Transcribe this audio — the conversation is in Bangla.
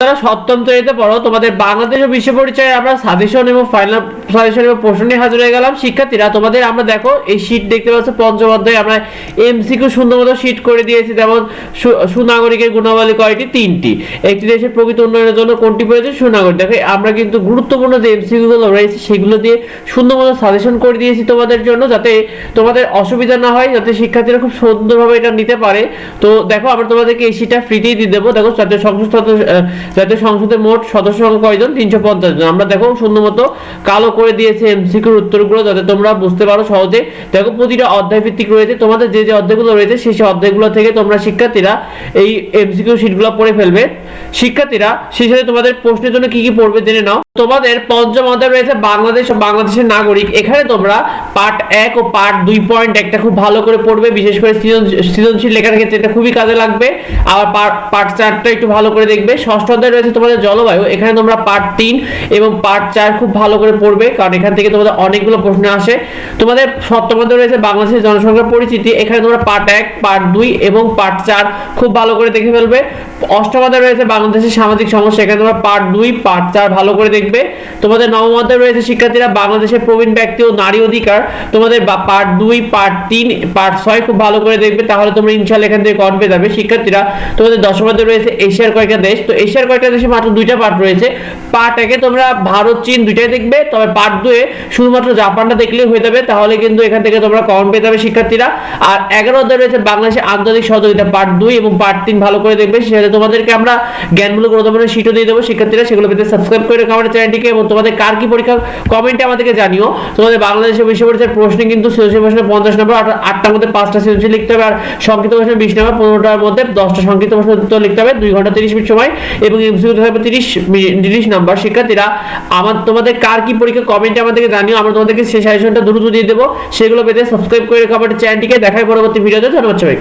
যারা সপ্তম শ্রেণীতে পড়ো তোমাদের বাংলাদেশ ও বিশ্ব পরিচয়ে আমরা সাজেশন এবং ফাইনাল সাজেশন এবং প্রশ্ন নিয়ে হাজির হয়ে গেলাম। শিক্ষার্থীরা তোমাদের আমরা দেখো এই শীট দেখতে পাচ্ছ পঞ্চম অধ্যায়ে আমরা এমসিকিউ সুন্দর মতো শীট করে দিয়েছি। যেমন সুনাগরিকের গুণাবলী কয়টি? তিনটি। একটি দেশের প্রকৃত উন্নয়নের জন্য কোনটি প্রয়োজন? সুনাগরিক। দেখো আমরা কিন্তু গুরুত্বপূর্ণ যে এমসিকিউ গুলো রয়েছে সেগুলো দিয়ে সুন্দর মতো সাজেশন করে দিয়েছি তোমাদের জন্য যাতে তোমাদের অসুবিধা না হয় যাতে শিক্ষার্থীরা খুব সুন্দরভাবে এটা নিতে পারে। তো দেখো আমরা তোমাদেরকে এই শীটটা ফ্রিতেই দিয়ে দেবো। দেখো জাতীয় আহ, জাতীয় সংসদের মোট সদস্য সংখ্যা কয়জন? তিনশো পঞ্চাশ জন। আমরা দেখো সুন্দর মতো কালো করে দিয়েছে এমসিকিউর উত্তরগুলো, যাতে তোমরা বুঝতে পারো সহজে। দেখো, প্রতিটা অধ্যায় ভিত্তিক রয়েছে। তোমাদের যে যে অধ্যায়গুলো রয়েছে, সেই সেই অধ্যায়গুলো থেকে তোমরা শিক্ষার্থীরা এই এমসিকিউ শিটগুলো পড়ে ফেলবে। শিক্ষার্থীরা, সেই সাথে তোমাদের প্রশ্নের জন্য কি কি পড়বে জেনে নাও। তোমাদের পঞ্চম অধ্যায় রয়েছে বাংলাদেশ বাংলাদেশের নাগরিক। এখানে তোমরা পার্ট এক ও পার্ট দুই পয়েন্ট একটা খুব ভালো করে পড়বে, বিশেষ করে সৃজনশীল লেখার ক্ষেত্রে এটা খুবই কাজে লাগবে। আবার পার্ট চারটা একটু ভালো করে দেখবে। ষষ্ঠ অধ্যায় রয়েছে তোমাদের জলবায়ু। এখানে তোমরা পার্ট তিন এবং পার্ট চার খুব ভালো করে পড়বে, কারণ এখান থেকে তোমাদের অনেকগুলো প্রশ্ন আসে। তোমাদের সপ্তম অধ্যায় রয়েছে বাংলাদেশের জনসংখ্যার পরিচিতি। এখানে তোমরা পার্ট এক পার্ট দুই এবং পার্ট চার খুব ভালো করে দেখে ফেলবে। অষ্টম অধ্যায় রয়েছে বাংলাদেশের সামাজিক সমস্যা। এখানে তোমরা পার্ট দুই পার্ট চার ভালো করে দেখবে। তোমাদের নবম অধ্যায় রয়েছে শিক্ষার্থীরা বাংলাদেশের প্রবীণ ব্যক্তি ও নারী অধিকার। তোমাদের পার্ট দুই পার্ট তিন পার্ট ছয় খুব ভালো করে দেখবে। তাহলে তোমরা ইনশাল্লাহ এখান থেকে কন পেয়ে যাবে শিক্ষার্থীরা। তোমাদের দশম অধ্যায় রয়েছে এশিয়ার কয়েকটা দেশ। তো এশিয়ার কয়েকটা দেশে মাত্র দুইটা পার্ট রয়েছে। পার্ট একে তোমরা ভারত, চীন দুইটাই দেখবে। তবে পার্ট দুয়ে শুধুমাত্র জাপানটা দেখলেই হয়ে যাবে। তাহলে কিন্তু এখান থেকে তোমরা পেয়ে যাবে শিক্ষার্থীরা। আর এগারো অধ্যায় রয়েছে বাংলাদেশের আন্তর্জাতিক সহযোগিতা পার্ট দুই এবং পার্ট তিন ভালো করে দেখবে। তোমাদেরকে আমরা শিটও দিয়ে দেবো। শিক্ষার্থীরা সেগুলো পেতে সাবস্ক্রাইব করে রেখো আমাদের চ্যানেলটিকে এবং তোমাদের কার কি পরীক্ষা কমেন্টে আমাদেরকে জানিও। তোমাদের বাংলাদেশের বিশ্ব কিন্তু সৃজনশীল পঞ্চাশ নম্বর আটটার মধ্যে পাঁচটা সৃজনশীল লিখতে হবে। আর সংক্ষিপ্ত বিশ নম্বর, পনেরোটার মধ্যে দশটা সংক্ষিপ্ত প্রশ্ন লিখতে হবে। দুই ঘণ্টা তিরিশ মিনিট সময় এবং এমসিকিউ থাকবে তিরিশ তিরিশ নাম্বার। শিক্ষার্থীরা, আমার তোমাদের কার কি পরীক্ষা কমেন্টে আমাদেরকে জানিও। আমরা তোমাদেরকে সেই সাজেশনটা দ্রুত দিয়ে দেবো। সেগুলো পেতে সাবস্ক্রাইব করে রেখো আমাদের চ্যানেলটিকে দেখায় পরবর্তী ভিডিওতে ধন্যবাদ সবাইকে।